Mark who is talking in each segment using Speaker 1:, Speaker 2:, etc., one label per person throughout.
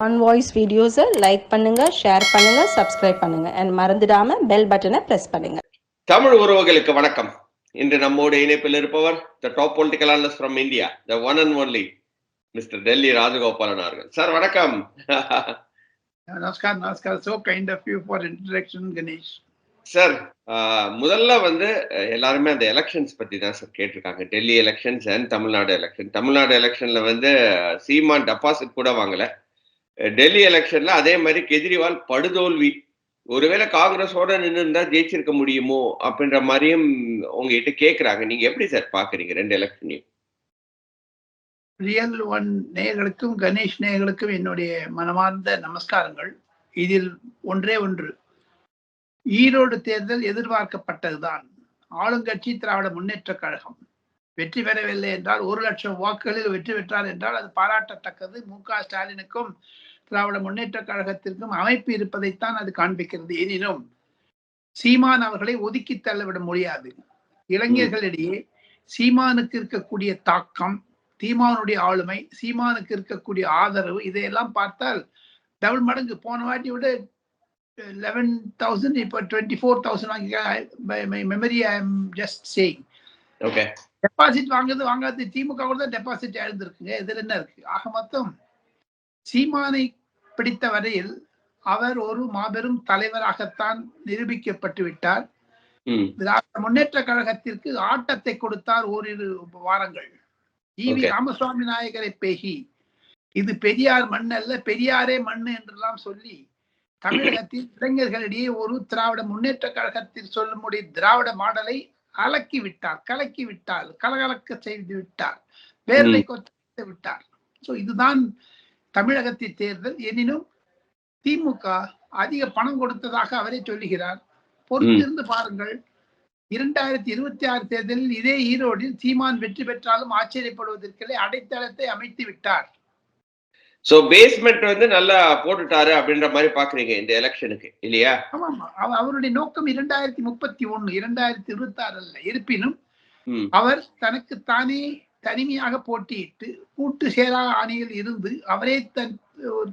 Speaker 1: On voice வீடியோஸை like பண்ணுங்க share பண்ணுங்க சப்ஸ்கிரைப் பண்ணுங்க. அண்ட் மறந்துடாம பெல் பட்டனை பிரஸ் பண்ணுங்க.
Speaker 2: தமிழ் உறவுகளுக்கு வணக்கம். இன்று நம்மோடு இணைப்பில் இருப்பவர் the top political analyst from India the one and only mister Delhi Rajagopalan அவர்கள். சார் வணக்கம்.
Speaker 3: Namaskar, Namaskar. So kind of you for introduction, Ganesh.
Speaker 2: Sir முதல்ல வந்து அஹ், எல்லாருமே அந்த எலெக்ஷன்ஸ் பத்தி தான் சார் கேட்டிருக்காங்க. Delhi elections and Tamil Nadu election Tamil Nadu எலெக்ஷன்ல வந்து சீமான் டெபாசிட் கூட வாங்கல. டெல்லி எலெக்ஷன்ல அதே மாதிரி கெஜ்ரிவால் படுதோல்வி. ஒருவேளை காங்கிரஸோட நின்று இருந்தா ஜெயிச்சிருக்க முடியுமோ அப்படின்ற மாதிரியும் உங்ககிட்ட கேக்குறாங்க. நீங்க எப்படி சார் பாக்குறீங்க ரெண்டு எலெக்ஷனையும்
Speaker 3: ரியல் ஒன் நேயர்களுக்கும் கணேஷ் நேயர்களுக்கும் என்னுடைய மனமார்ந்த நமஸ்காரங்கள். இதில் ஒன்றே ஒன்று. ஈரோடு தேர்தல் எதிர்பார்க்கப்பட்டதுதான். ஆளுங்கட்சி திராவிட முன்னேற்ற கழகம். வெற்றி பெறவில்லை என்றால் ஒரு லட்சம் வாக்குகளில் வெற்றி பெற்றார் என்றால் அது பாராட்டத்தக்கது. மு க ஸ்டாலினுக்கும் திராவிட முன்னேற்ற கழகத்திற்கும் அமைப்பு இருப்பதைத்தான் அது காண்பிக்கிறது. எனினும் சீமான் அவர்களை ஒதுக்கி தள்ளவிட முடியாது. இளைஞர்களிடையே சீமானுக்கு இருக்கக்கூடிய தாக்கம் சீமானுடைய ஆளுமை சீமானுக்கு இருக்கக்கூடிய ஆதரவு இதையெல்லாம் பார்த்தால் டபுள் மடங்கு. போன வாட்டி விட லெவன் தௌசண்ட் இப்போ twenty four thousand my memory I am just saying
Speaker 2: okay
Speaker 3: deposit வாங்குறது வாங்காது திமுக கூட தான் டெபாசிட் எழுந்திருக்குங்க. இதுல என்ன இருக்கு? ஆக மொத்தம் சீமானை பிடித்த வரையில் அவர் ஒரு மாபெரும் தலைவராகத்தான் நிரூபிக்கப்பட்டு விட்டார். திராவிட முன்னேற்ற கழகத்திற்கு ஆட்டத்தை கொடுத்தார் ஓரிரு வாரங்கள். EV
Speaker 2: Okay.
Speaker 3: ராமசுவாமி நாயகரை பேசி இது பெரியார் மண் அல்ல பெரியாரே மண் என்றெல்லாம் சொல்லி தமிழகத்தில் இளைஞர்களிடையே ஒரு திராவிட முன்னேற்ற கழகத்தில் சொல்லும்படி திராவிட மாடலை அலக்கி விட்டார் கலக்கி விட்டார் கலகலக்க செய்து விட்டார் வேர்வை கொத்து விட்டார். சோ இதுதான் தமிழகத்தின் தேர்தல் எனினும் திமுக அதிக பணம் கொடுத்ததாக அவரே சொல்லுகிறார். பொறுத்திருந்து பாருங்கள். இரண்டாயிரத்தி இருபத்தி ஆறு தேர்தலில் இதே ஈரோடில் சீமான் வெற்றி பெற்றாலும் ஆச்சரியப்படுவதற்கில்லை அடைத்தளத்தை அமைத்து விட்டார்.
Speaker 2: சோ பேஸ்மெண்ட் வந்து நல்லா போட்டுட்டாரு அப்படின்ற மாதிரி பாக்குறீங்க இந்த எலெக்ஷனுக்கு இல்லையா?
Speaker 3: அவ- அவருடைய நோக்கம் இரண்டாயிரத்தி முப்பத்தி ஒண்ணு இரண்டாயிரத்தி இருபத்தி ஆறு அல்ல. இருப்பினும் அவர் தனக்கு தானே தனிமையாக போட்டியிட்டு கூட்டு சேரா அணியில் இருந்து அவரே தன்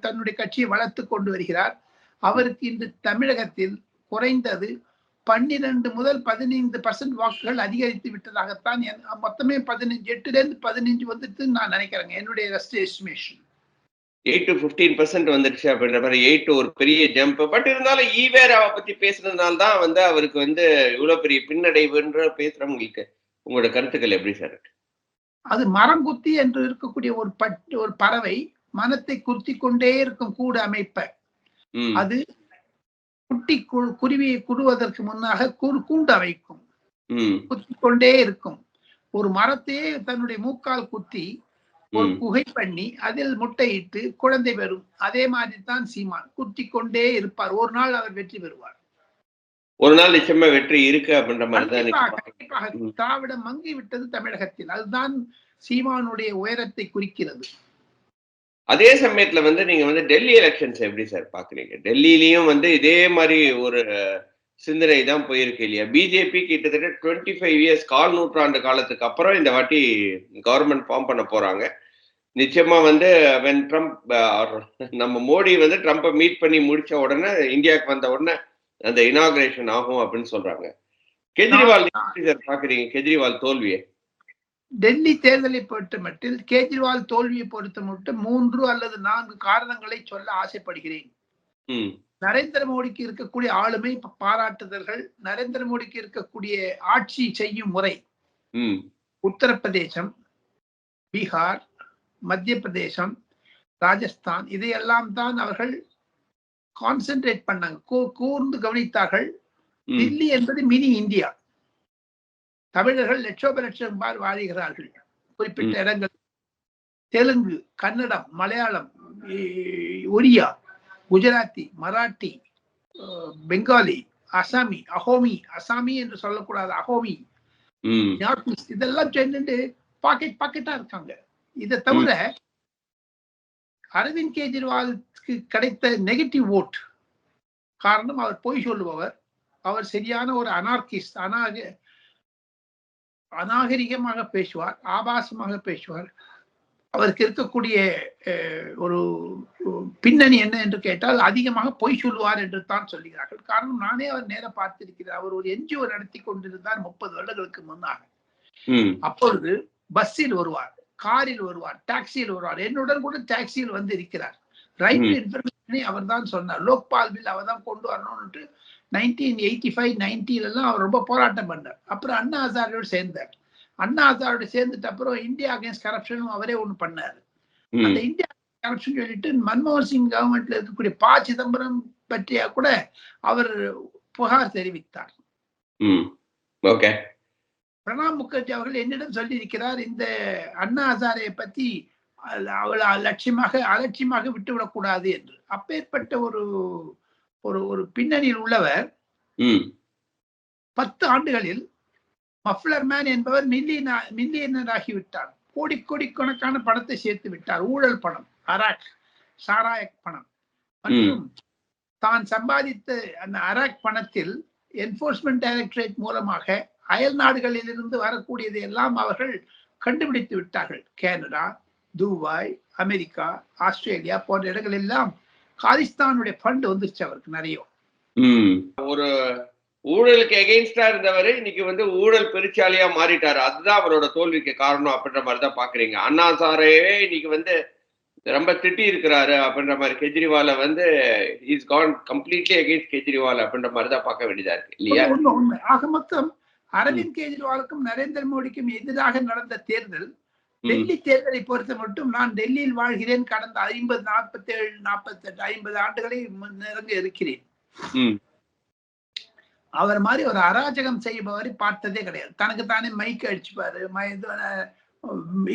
Speaker 3: தன்னுடைய கட்சியை வளர்த்து கொண்டு வருகிறார். அவருக்கு இன்று தமிழகத்தில் குறைந்தது பன்னிரண்டு முதல் பதினைந்து பர்சன்ட் வாக்குகள் அதிகரித்து விட்டதாகத்தான் என்- மொத்தமே பதினஞ்சு எட்டுலேருந்து பதினஞ்சு வந்துட்டு நான் நினைக்கிறேங்க என்னுடைய estimation
Speaker 2: eight to fifteen percent வந்துருச்சு அப்படின்ற மாதிரி எயிட் ஒரு பெரிய ஜம்ப் பட் இருந்தாலும் ஈவேராவை பத்தி பேசுனதுனால தான் வந்து அவருக்கு வந்து இவ்வளோ பெரிய பின்னடைவுன்ற பேசுறவங்களுக்கு உங்களோட கருத்துக்கள் எப்படி சார் இருக்கு
Speaker 3: அது மரம் குத்தி என்று இருக்கக்கூடிய ஒரு பட் ஒரு பறவை மனத்தை குத்தி கொண்டே இருக்கும் கூடு அமைப்ப. அது குட்டி கு- குருவியை குடுவதற்கு முன்னாக கூடு கூண்டு அமைக்கும். குத்தி கொண்டே இருக்கும். ஒரு மரத்தையே தன்னுடைய மூக்கால் குத்தி ஒரு. குகை பண்ணி அதில் முட்டையிட்டு குழந்தை பெறும். அதே மாதிரி தான் சீமான். குத்தி கொண்டே இருப்பார். ஒரு நாள் அவர் வெற்றி பெறுவார்.
Speaker 2: ஒரு நாள் நிச்சயமா வெற்றி இருக்கு அப்படின்ற மாதிரி தான்.
Speaker 3: திராவிடம் மங்கி விட்டது தமிழகத்தில். அதுதான் சீமானுடைய உயரத்தை குறிக்கிறது.
Speaker 2: அதே சமயத்துல வந்து நீங்க வந்து டெல்லி எலெக்ஷன்ஸ் எப்படி சார் பாக்குறீங்க? டெல்லியிலயும் வந்து இதே மாதிரி ஒரு சிந்தனை தான் போயிருக்கு இல்லையா? பிஜேபி கிட்டத்தட்ட டுவெண்ட்டி ஃபைவ் இயர்ஸ் கால் நூற்றாண்டு காலத்துக்கு அப்புறம் இந்த வாட்டி கவர்மெண்ட் ஃபார்ம் பண்ண போறாங்க. நிச்சயமா வந்து வென் ட்ரம்ப் நம்ம மோடி வந்து ட்ரம்ப்பை மீட் பண்ணி முடிச்ச உடனே இந்தியாவுக்கு வந்த உடனே அந்த இனாகிரேஷன் ஆகும் அப்படின்னு சொல்றாங்க. கெஜ்ரிவால் பாக்குறீங்க? கெஜ்ரிவால் தோல்வியை?
Speaker 3: டெல்லி தேர்தலை பொறுத்த மட்டில் கேஜ்ரிவால் தோல்வியை பொறுத்த மட்டும் மூன்று அல்லது நான்கு காரணங்களை சொல்ல ஆசைப்படுகிறேன். நரேந்திர மோடிக்கு இருக்கக்கூடிய ஆளுமை பாராட்டுதல்கள் நரேந்திர மோடிக்கு இருக்கக்கூடிய ஆட்சி செய்யும் முறை. உத்தரப்பிரதேசம் பீகார் மத்திய பிரதேசம் ராஜஸ்தான் இதையெல்லாம் தான் அவர்கள் கான்சென்ட்ரேட் பண்ணாங்க. கூர்ந்து கவனித்தார்கள். தில்லி என்பது மினி இந்தியா. தமிழர்கள் லட்சோப லட்சம் பேர் வாழ்கிறார்கள். குறிப்பிட்ட. இடங்கள். தெலுங்கு கன்னடம் மலையாளம் ஒரியா குஜராத்தி மராட்டி பெங்காலி அசாமி அஹோமி அசாமி என்று சொல்லக்கூடாது அஹோமி. இதெல்லாம் சேர்ந்துட்டு பாக்கெட் பாக்கெட்டா இருக்காங்க. இதை தவிர அரவிந்த் கெஜ்ரிவாலுக்கு கிடைத்த நெகட்டிவ் ஓட் காரணம் அவர் பொய் சொல்லுபவர். அவர் சரியான ஒரு அனார்கிஸ்ட் அநாக அநாகரிகமாக பேசுவார் ஆபாசமாக பேசுவார். அவருக்கு இருக்கக்கூடிய ஒரு பின்னணி என்ன என்று கேட்டால் அதிகமாக பொய் சொல்லுவார் என்று தான் சொல்லுகிறார்கள் காரணம் நானே அவர் நேர பார்த்திருக்கிறேன் அவர் ஒரு என்ஜிஓ நடத்தி கொண்டிருந்தார் முப்பது வருடங்களுக்கு முன்னாக அப்பொழுது பஸ்ஸில் வருவார். காரில் வருவார் டாக்ஸியில் வருவார். என்னுடன் கூட டாக்ஸியில் வந்து இருக்கிறார். ரைட். இன்ஃபர்மேஷனை அவர் தான் சொன்னார். லோக்பால் பில் அவர் தான் கொண்டு வரணும்னுட்டு நைன்டீன் எயிட்டி ஃபைவ் நைன்டீன்ல எல்லாம் அவர் ரொம்ப போராட்டம் பண்ணார். அப்புறம் அண்ணா ஹசாரோடு சேர்ந்தார். அண்ணா ஹசாரோடு சேர்ந்துட்ட அப்புறம் இந்தியா அகேன்ஸ்ட் கரப்ஷனும் அவரே ஒண்ணு பண்ணார். அந்த இந்தியா கரப்ஷன் சொல்லிட்டு மன்மோகன் சிங் கவர்மெண்ட்ல இருக்கக்கூடிய ப சிதம்பரம் பற்றிய கூட அவர் புகார் தெரிவித்தார்.
Speaker 2: ஓகே.
Speaker 3: பிரணாப் முகர்ஜி அவர்கள் என்னிடம் சொல்லியிருக்கிறார் இந்த அண்ணா ஹசாரையை பத்தி அ- அவளை லட்சியமாக அலட்சியமாக விட்டுவிடக்கூடாது என்று. அப்பேற்பட்ட ஒரு ஒரு ஒரு பின்னணியில் உள்ளவர் பத்து ஆண்டுகளில் மஃப்ளர் மேன் என்பவர் மில்லியன மில்லியனர் ஆகிவிட்டார் கோடி கோடிக்கணக்கான பணத்தை சேர்த்து விட்டார். ஊழல் பணம் அராக் சாராய பணம். மற்றும் தான் சம்பாதித்த அந்த அராக் பணத்தில் என்போர்ஸ்மெண்ட் டைரக்டரேட் மூலமாக அயல் நாடுகளில் இருந்து வரக்கூடியதை எல்லாம் அவர்கள் கண்டுபிடித்து விட்டார்கள். கனடா துபாய் அமெரிக்கா ஆஸ்திரேலியா போன்ற இடங்கள் எல்லாம் காலிஸ்தானுடைய ஃபண்ட் வந்துருச்சு அவருக்கு நிறைய.
Speaker 2: ம். ஒரு ஊழலுக்கு எகெயின்ஸ்டா இருந்தவரு இன்னைக்கு வந்து ஊழல் பெருச்சாலியா மாறிட்டாரு. அதுதான் அவரோட தோல்விக்கு காரணம் அப்படின்ற மாதிரி தான் பாக்குறீங்க. அண்ணா சாரையே இன்னைக்கு வந்து ரொம்ப திட்டி இருக்கிறாரு அப்படின்ற மாதிரி. கெஜ்ரிவால வந்து is gone completely against Kejriwal அப்படின்ற மாதிரி தான் பார்க்க வேண்டியதா இருக்கு. இல்லையா?
Speaker 3: ஆக மொத்தம் அரவிந்த் கெஜ்ரிவாலுக்கும் நரேந்திர மோடிக்கும் எதிராக நடந்த தேர்தல் டெல்லி தேர்தலை பொறுத்த மட்டும் நான் டெல்லியில் வாழ்கிறேன். கடந்த ஐம்பது நாற்பத்தி ஏழு நாற்பத்தி எட்டு ஐம்பது ஆண்டுகளை நெருங்க இருக்கிறேன். அவர் மாதிரி ஒரு அராஜகம் செய்பவரை பார்த்ததே கிடையாது. தனக்கு தானே மைக் அடிச்சுப்பாரு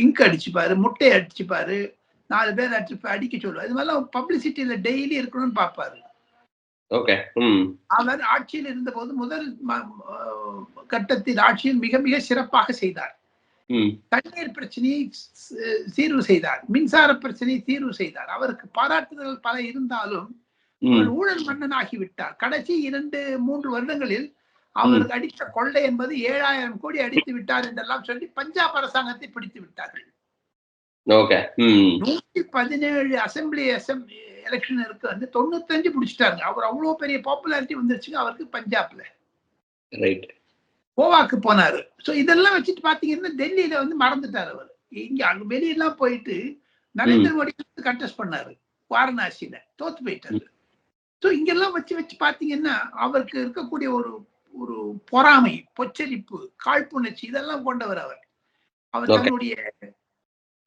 Speaker 3: இங்க் அடிச்சுப்பாரு முட்டை அடிச்சுப்பாரு நாலு பேர் அடிச்சு அடிக்க சொல்லுவார். இது மாதிரிலாம் பப்ளிசிட்டியில டெய்லி இருக்கணும்னு பார்ப்பாரு. அவர் ஆட்சியில் இருந்தபோது முதல் கட்டத்தில் ஆட்சியில் மிக மிக சிறப்பாக செய்தார்.
Speaker 2: ம்
Speaker 3: தண்ணீர் பிரச்சனையை தீர்வு செய்தார். மின்சார பிரச்சனையை தீர்வு செய்தார். அவருக்கு பாராட்டுதல்கள் பல இருந்தாலும் அவர் ஊழல் மன்னன் ஆகிவிட்டார் கடைசி இரண்டு மூன்று வருடங்களில் அவருக்கு அடித்த கொள்ளை என்பது ஏழாயிரம் கோடி அடித்து விட்டார் என்றெல்லாம் சொல்லி பஞ்சாப் அரசாங்கத்தை பிடித்து விட்டார்கள். நூத்தி பதினேழு அசெம்பிளி அசெம்பிளி எலெக்ஷனருக்கு வந்து தொண்ணூத்தஞ்சு பிடிச்சிட்டாங்க. அவர் அவ்வளவு பெரிய பாப்புலாரிட்டி வந்துருச்சுங்க. அவருக்கு பஞ்சாப்ல.
Speaker 2: ரைட்
Speaker 3: கோவாக்கு போனாரு. சோ இதெல்லாம் வச்சுட்டு பாத்தீங்கன்னா டெல்லியில வந்து மறந்துட்டார் அவர். இங்க அங்க வெளியெல்லாம் போயிட்டு நரேந்திர மோடி கண்டெஸ்ட் பண்ணாரு. வாரணாசியில. தோத்து போயிட்டாரு. சோ இங்கெல்லாம் வச்சு வச்சு பாத்தீங்கன்னா அவருக்கு இருக்கக்கூடிய ஒரு ஒரு பொறாமை பொச்சரிப்பு காழ்ப்புணர்ச்சி இதெல்லாம் கொண்டவர் அவர். அவர். தன்னுடைய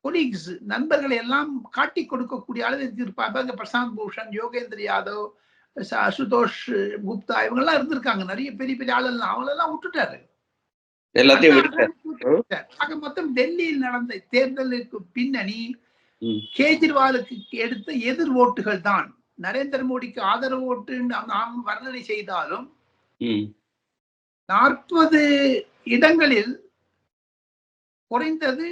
Speaker 3: கொலீக்ஸ் நண்பர்களை எல்லாம் காட்டி கொடுக்கக்கூடிய அளவுக்கு இருப்பாங்க பிரசாந்த் பூஷன் யோகேந்திர யாதவ் அசுதோஷ் குப்தா இவங்க எல்லாம் இருந்திருக்காங்க. நிறைய பெரிய பெரிய ஆளெல்லாம் அவங்களெல்லாம் விட்டுட்டாரு. ஆக மொத்தம் டெல்லியில் நடந்த தேர்தலுக்கு பின்னணி. கேஜ்ரிவாலுக்கு எடுத்த எதிர் ஓட்டுகள் தான். நரேந்திர மோடிக்கு ஆதரவு ஓட்டு நாம் வர்ணனை செய்தாலும் நாற்பது இடங்களில் குறைந்தது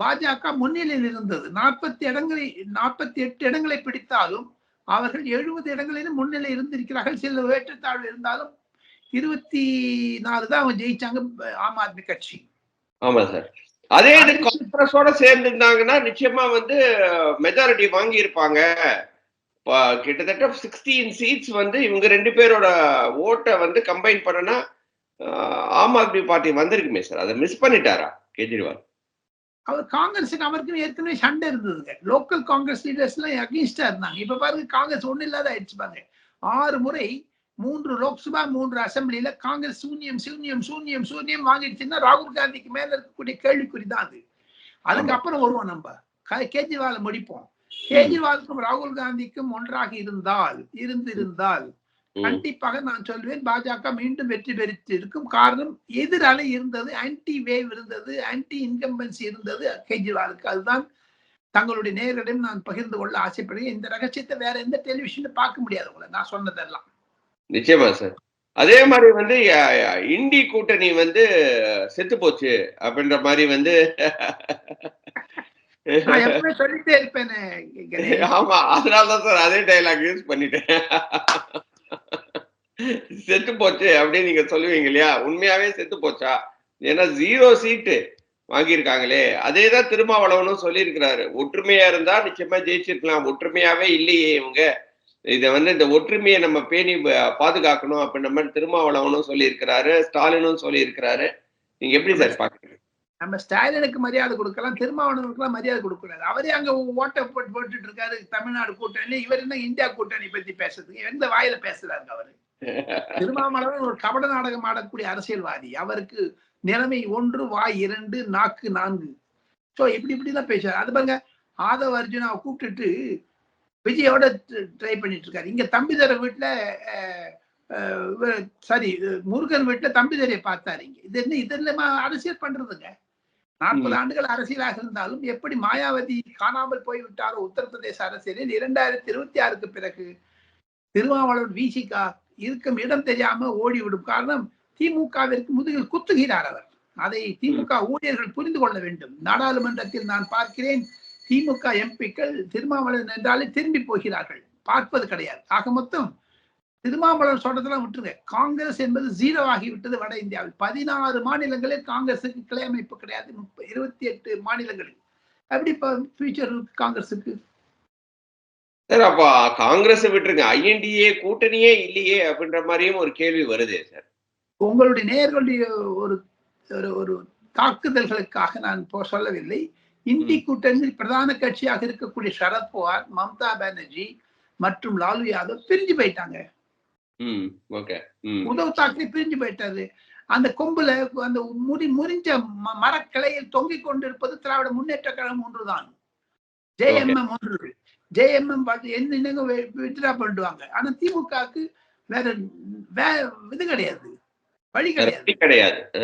Speaker 3: பாஜக முன்னிலையில் இருந்தது. நாற்பத்தி இடங்களை நாற்பத்தி எட்டு இடங்களை பிடித்தாலும் அவர்கள் எழுபது இடங்களிலும் முன்னிலை இருந்திருக்கிறார்கள். சில ஏற்றத்தாழ்வு இருந்தாலும் இருபத்தி நாலு தான் அவங்க ஜெயிச்சாங்க ஆம் ஆத்மி கட்சி.
Speaker 2: ஆமா சார். அதே இது காங்கிரஸோட சேர்ந்து இருந்தாங்கன்னா நிச்சயமா வந்து மெஜாரிட்டி வாங்கி இருப்பாங்க கிட்டத்தட்ட சிக்ஸ்டீன் சீட்ஸ் வந்து இவங்க ரெண்டு பேரோட ஓட்டை வந்து கம்பைன் பண்ணனா ஆம் ஆத்மி பார்ட்டி வந்திருக்குமே சார். அதை மிஸ் பண்ணிட்டாரா கெஜ்ரிவால்?
Speaker 3: அவர் காங்கிரஸுக்கு அவருக்கும் ஏற்கனவே சண்டை இருந்ததுங்க. லோக்கல் காங்கிரஸ் லீடர்ஸ் எல்லாம் அகேன்ஸ்டா இருந்தாங்க. இப்ப பாருங்க காங்கிரஸ் ஒண்ணு இல்லாத ஆயிடுச்சு பாருங்க. ஆறு முறை மூன்று லோக்சபா மூன்று அசெம்பிளில காங்கிரஸ் சூன்யம் சூன்யம் சூன்யம் சூன்யம் வாங்கிடுச்சுன்னா ராகுல் காந்திக்கு மேல இருக்கக்கூடிய கேள்விக்குறி தான் அது. அதுக்கப்புறம் வருவோம் நம்ம. கேஜ்ரிவாலை முடிப்போம். கேஜ்ரிவாலுக்கும் ராகுல் காந்திக்கும் ஒன்றாக இருந்தால் இருந்திருந்தால் கண்டிப்பாக நான் சொல்வேன். பாஜக மீண்டும் வெற்றி பெற்று இருக்கும் காரணம் எதிரலை இருந்தது ஆன்டி வேவ் இருந்தது ஆன்டி இன்கம்பன்சி இருந்தது கெஜ்ரிவாலுக்கு. அதுதான் தங்களுடைய நேரிடம் நான் பகிர்ந்து கொள்ள ஆசைப்படுகிறேன். இந்த ரகசியத்தை வேற எந்த டெலிவிஷன்ல பார்க்க முடியாது உங்களை. நான் சொன்னதெல்லாம்.
Speaker 2: நிச்சயமா சார் அதே மாதிரி வந்து இண்டி கூட்டணி வந்து செத்து போச்சு அப்படின்ற மாதிரி வந்து
Speaker 3: சொல்லிட்டே இருப்பேனே.
Speaker 2: ஆமா அதனாலதான் சார் அதே டைலாக் யூஸ் பண்ணிட்டேன். செத்து போச்சு அப்படின்னு நீங்க சொல்லுவீங்க இல்லையா? உண்மையாவே செத்து போச்சா? ஏன்னா ஜீரோ சீட்டு வாங்கியிருக்காங்களே. அதே தான் திருமாவளவனும் சொல்லியிருக்கிறாரு. ஒற்றுமையா இருந்தா நிச்சயமா ஜெயிச்சிருக்கலாம். ஒற்றுமையாவே இல்லையே இவங்க. இதை வந்து இந்த ஒற்றுமையை நம்ம பேணி பாதுகாக்கணும் அப்படின்ற மாதிரி திருமாவளவனும் சொல்லியிருக்கிறாரு. ஸ்டாலினும் சொல்லியிருக்கிறாரு. நீங்க எப்படி சார். பாக்குறீங்க?
Speaker 3: நம்ம ஸ்டாலினுக்கு மரியாதை கொடுக்கலாம் திருமாவளவனுக்குலாம் மரியாதை கொடுக்கக்கூடாது. அவரே அங்க ஓட்ட போட்டு போட்டுட்டு இருக்காரு தமிழ்நாடு கூட்டணி இவர் என்ன இந்தியா கூட்டணி பத்தி பேசுறதுக்கு எந்த வாயில பேசுறாரு அவரு? திருமாவளவன் ஒரு கபட நாடகம் ஆடக்கூடிய அரசியல்வாதி. அவருக்கு நிலைமை ஒன்று வாய் இரண்டு நாக்கு நான்கு. சோ இப்படி இப்படிதான் பேசுறாரு. அது பாருங்க ஆதவ அர்ஜுனாவை கூப்பிட்டுட்டு விஜயோட ட்ரை பண்ணிட்டு இருக்காரு இங்க தம்பிதர வீட்டுல சாரி முருகன் வீட்டுல தம்பிதரையை பார்த்தாரு இங்க. இது என்ன இதெல்லாம் அரசியல் பண்றதுங்க? நாற்பது. ஆண்டுகள் அரசியலாக இருந்தாலும் எப்படி மாயாவதி காணாமல் போய்விட்டாரோ உத்தரப்பிரதேச அரசியலில் இரண்டாயிரத்தி இருபத்தி ஆறுக்கு பிறகு திருமாவளவன் விசிகா இருக்கும் இடம் தெரியாம ஓடிவிடும் காரணம் திமுகவிற்கு முதுகில் குத்துகிறார் அவர். அதை திமுக ஊழியர்கள் புரிந்து கொள்ள வேண்டும். நாடாளுமன்றத்தில் நான் பார்க்கிறேன் திமுக எம்பிக்கள் திருமாவளவன் என்றாலே திரும்பி போகிறார்கள். பார்ப்பது கிடையாது. ஆக மொத்தம் திருமாவளவன் சொல்றதெல்லாம் விட்டுருங்க. காங்கிரஸ் என்பது ஜீரோ ஆகிவிட்டது வட இந்தியாவில். பதினாறு மாநிலங்களில் காங்கிரசுக்கு கிளை அமைப்பு கிடையாது. முப்ப- இருபத்தி எட்டு மாநிலங்களில். எப்படி இப்ப ஃபியூச்சர் காங்கிரஸுக்கு
Speaker 2: சார் அப்ப காங்கிரஸ் விட்டுருங்க. ஐஎன்டிஏ கூட்டணியே இல்லையே அப்படின்ற மாதிரியும் ஒரு கேள்வி வருதே சார்.
Speaker 3: உங்களுடைய நேயர்களுடைய ஒரு ஒரு ஒரு தாக்குதல்களுக்காக நான் இப்போ சொல்லவில்லை. இந்தி கூட்டணியில் பிரதான கட்சியாக இருக்கக்கூடிய சரத்பவார் மம்தா பானர்ஜி மற்றும் லாலு யாதவ் பிரிஞ்சு போயிட்டாங்க. உத்தவ் தாக்கரே பிரிஞ்சு போயிட்டாரு. அந்த கொம்புல அந்த முறி முறிஞ்ச மரக்கிளையில் தொங்கிக் கொண்டிருப்பது திராவிட முன்னேற்ற கழகம் ஒன்றுதான். ஜேஎம்எம் ஒன்று. ஜேஎம்எம் பார்த்து என்ன என்னங்க வித்ரா பண்ணிடுவாங்க. ஆனா திமுகவுக்கு வேற வே இது கிடையாது. வழி கிடையாது.
Speaker 2: கிடையாது. ஆ?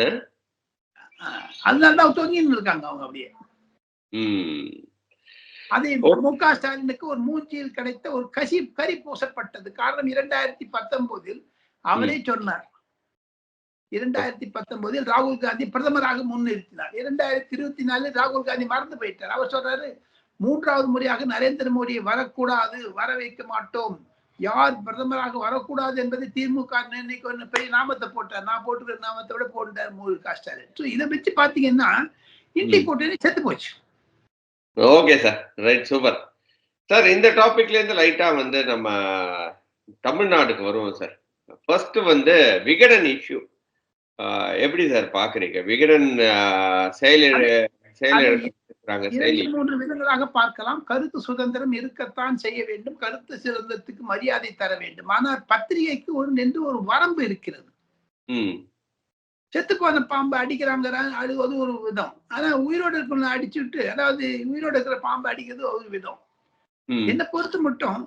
Speaker 3: ஆஹ் அதனால தான் தொங்கின்னு இருக்காங்க அவங்க அப்படியே. அதே. மு க ஸ்டாலினுக்கு ஒரு மூச்சியில் கிடைத்த ஒரு கசி கரி பூசப்பட்டது. காரணம் இரண்டாயிரத்தி பத்தொன்பதில் அவரே சொன்னார். இரண்டாயிரத்தி பத்தொன்பதில் ராகுல் காந்தி பிரதமராக முன்னிறுத்தினார். இரண்டாயிரத்தி இருபத்தி நாலில் ராகுல் காந்தி மறந்து போயிட்டார். அவர் சொல்றாரு மூன்றாவது முறையாக நரேந்திர மோடியை வரக்கூடாது வர வைக்க மாட்டோம். யார் பிரதமராக வரக்கூடாது என்பதை திமுக இன்னைக்கு ஒன்று பெரிய நாமத்தை போட்டார். நான் போட்டுக்கிற நாமத்தை விட போட்டார் மு க ஸ்டாலின். இதை வச்சு பாத்தீங்கன்னா இந்தி
Speaker 2: ம்.
Speaker 3: கூட்டணி செத்து போச்சு.
Speaker 2: Okay sir right super sir இந்த டாபிக்ல இருந்து லைட்டா வந்து நம்ம தமிழ்நாடுக்கு வருவோம் சார் ஃபர்ஸ்ட் வந்து விகடன் இஷ்யூ எப்படி சார் பாக்குறீங்க? விகடன் செயலிழ செயலிழக்கிறாங்க செயலி
Speaker 3: மூன்று விதங்களாக பார்க்கலாம். கருத்து சுதந்திரம் இருக்கத்தான் செய்ய வேண்டும். கருத்து சுதந்திரத்துக்கு மரியாதை தர வேண்டும். ஆனால் பத்திரிகைக்கு ஒரு நின்று ஒரு வரம்பு இருக்கிறது.
Speaker 2: ம்
Speaker 3: செத்து போன பாம்பு அடிக்கிறாங்க அது அது ஒரு விதம். ஆனா உயிரோடு இருக்கிற அடிச்சுட்டு அதாவது உயிரோடு இருக்கிற பாம்பு அடிக்கிறது ஒரு விதம். என்னை பொறுத்து மட்டும்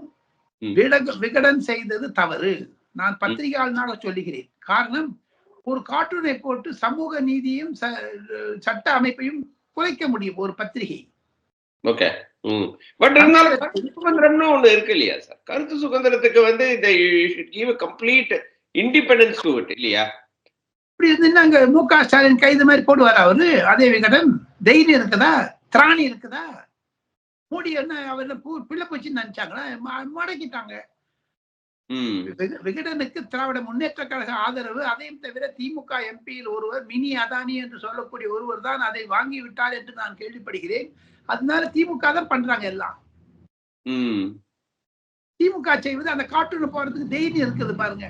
Speaker 3: விகடன் செய்தது தவறு. நான் பத்திரிகையாளனாக சொல்லுகிறேன். காரணம் ஒரு கார்ட்டூனை போட்டு சமூக நீதியும் சட்ட அமைப்பையும் குலைக்க முடியும் ஒரு பத்திரிகை.
Speaker 2: ஓகே. பட் இருந்தாலும் கருத்து சுதந்திரம்னு ஒண்ணு இருக்கு இல்லையா சார்? கருத்து சுதந்திரத்துக்கு வந்து இந்த கம்ப்ளீட் இண்டிபெண்டன்ஸ் இல்லையா?
Speaker 3: இப்படி இருந்துன்னா அங்க மு க. ஸ்டாலின் கைது மாதிரி போடுவார் அவரு? அதே விகடன் தைரியம் இருக்குதா? திராணி இருக்குதா? மோடி என்ன அவர் பிள்ளை பூச்சின்னு நினைச்சாங்களா? மடக்கிட்டாங்க. விகடனுக்கு திராவிட முன்னேற்ற கழக ஆதரவு அதையும் தவிர திமுக எம்பியில் ஒருவர் மினி அதானி என்று சொல்லக்கூடிய ஒருவர் தான் அதை வாங்கி விட்டார் என்று நான் கேள்விப்படுகிறேன். அதனால திமுக தான் பண்றாங்க எல்லாம். திமுக செய்வது அந்த கார்ட்டூன் போறதுக்கு தைரியம் இருக்குது பாருங்க.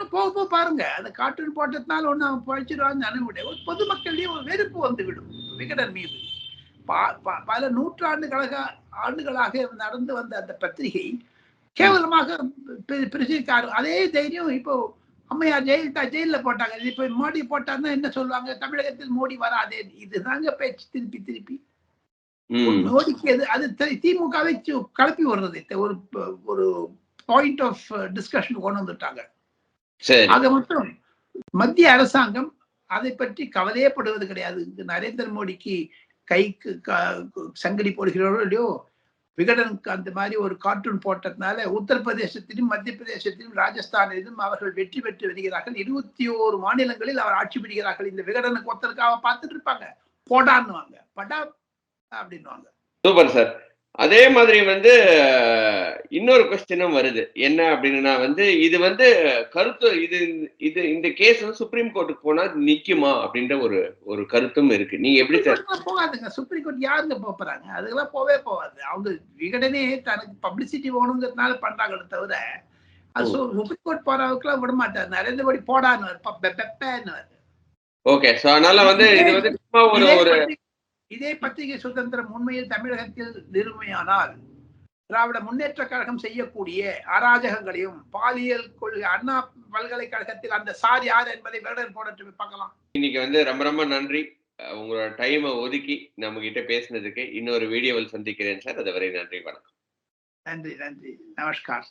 Speaker 3: போக போக பாருங்க. அந்த கார்ட்டூன் போட்டதுனால ஒண்ணு அவன் பழிச்சிருவான்னு நினைவிட ஒரு பொதுமக்களிடையே ஒரு வெறுப்பு வந்து விடும் விகடன் மீது. பல நூற்றாண்டுகளாக ஆண்டுகளாக நடந்து வந்த அந்த பத்திரிகை கேவலமாக பிரசிக்காரு அதே தைரியம் இப்போ அம்மையார் ஜெயலலிதா ஜெயில போட்டாங்க. இப்ப மோடி போட்டாருன்னா என்ன சொல்லுவாங்க? தமிழகத்தில் மோடி வராதே. இதுதாங்க பேச்சு. திருப்பி திருப்பி. மோடிக்கு அது தி- திமுகவை விடுறது. இது ஒரு ஒரு பாயிண்ட் ஆஃப் டிஸ்கஷன் கொண்டு வந்துட்டாங்க. ஆக மட்டும் மத்திய அரசாங்கம் அதை பற்றி கவலையப்படுவது கிடையாது. இங்கு நரேந்திர மோடிக்கு கைக்கு க- சங்கடி போடுகிறோரோ இல்லையோ விகடனுக்கு அந்த மாதிரி ஒரு கார்ட்டூன் போட்டதுனால உத்தரப்பிரதேசத்திலும் மத்திய பிரதேசத்திலும் ராஜஸ்தானிலும் அவர்கள் வெற்றி பெற்று வருகிறார்கள். இருபத்தி ஓரு மாநிலங்களில் அவர் ஆட்சி புரிகிறார்கள். இந்த விகடனுக்கு ஒருத்தருக்காக பார்த்துட்டு இருப்பாங்க. போடான்னுவாங்க. படா அப்படின்னுவாங்க.
Speaker 2: Super sir. அதே மாதிரி வந்து இன்னொரு கொஸ்டினும் வருது. என்ன அப்படின்னா வந்து இது வந்து கருத்து இது இது இந்த கேஸ் வந்து சுப்ரீம் கோர்ட்டுக்கு போனா நிக்குமா அப்படின்ற ஒரு ஒரு கருத்தும் இருக்கு. நீங்க எப்படி
Speaker 3: போகாதுங்க. சுப்ரீம் கோர்ட் யாருங்க போறாங்க? அதுக்கெல்லாம் போவே போகாது. அவங்க விகடனே தனக்கு பப்ளிசிட்டி வேணுங்கிறதுனால பண்றாங்களே தவிர அது சுப்ரீம் கோர்ட் போறதுக்குலாம் விட மாட்டார். நரேந்திர மோடி போடான்னு
Speaker 2: ஓகே. சோ அதனால வந்து இது வந்து சும்மா ஒரு
Speaker 3: இதே பத்திரிகை சுதந்திரம் உண்மையில் தமிழகத்தில் நிறுமையானால் திராவிட முன்னேற்ற கழகம் செய்யக்கூடிய அராஜகங்களையும் பாலியல் கொள்கை அண்ணா பல்கலைக்கழகத்தில் அந்த சார் யார் என்பதை விகடன் போடட்டும் பார்க்கலாம்.
Speaker 2: இன்னைக்கு வந்து ரொம்ப ரொம்ப நன்றி. உங்களோட டைமை ஒதுக்கி நம்ம கிட்ட பேசினதுக்கு இன்னொரு வீடியோவில் சந்திக்கிறேன் சார். அதுவரை நன்றி வணக்கம்.
Speaker 3: நன்றி நன்றி. நமஸ்கார்.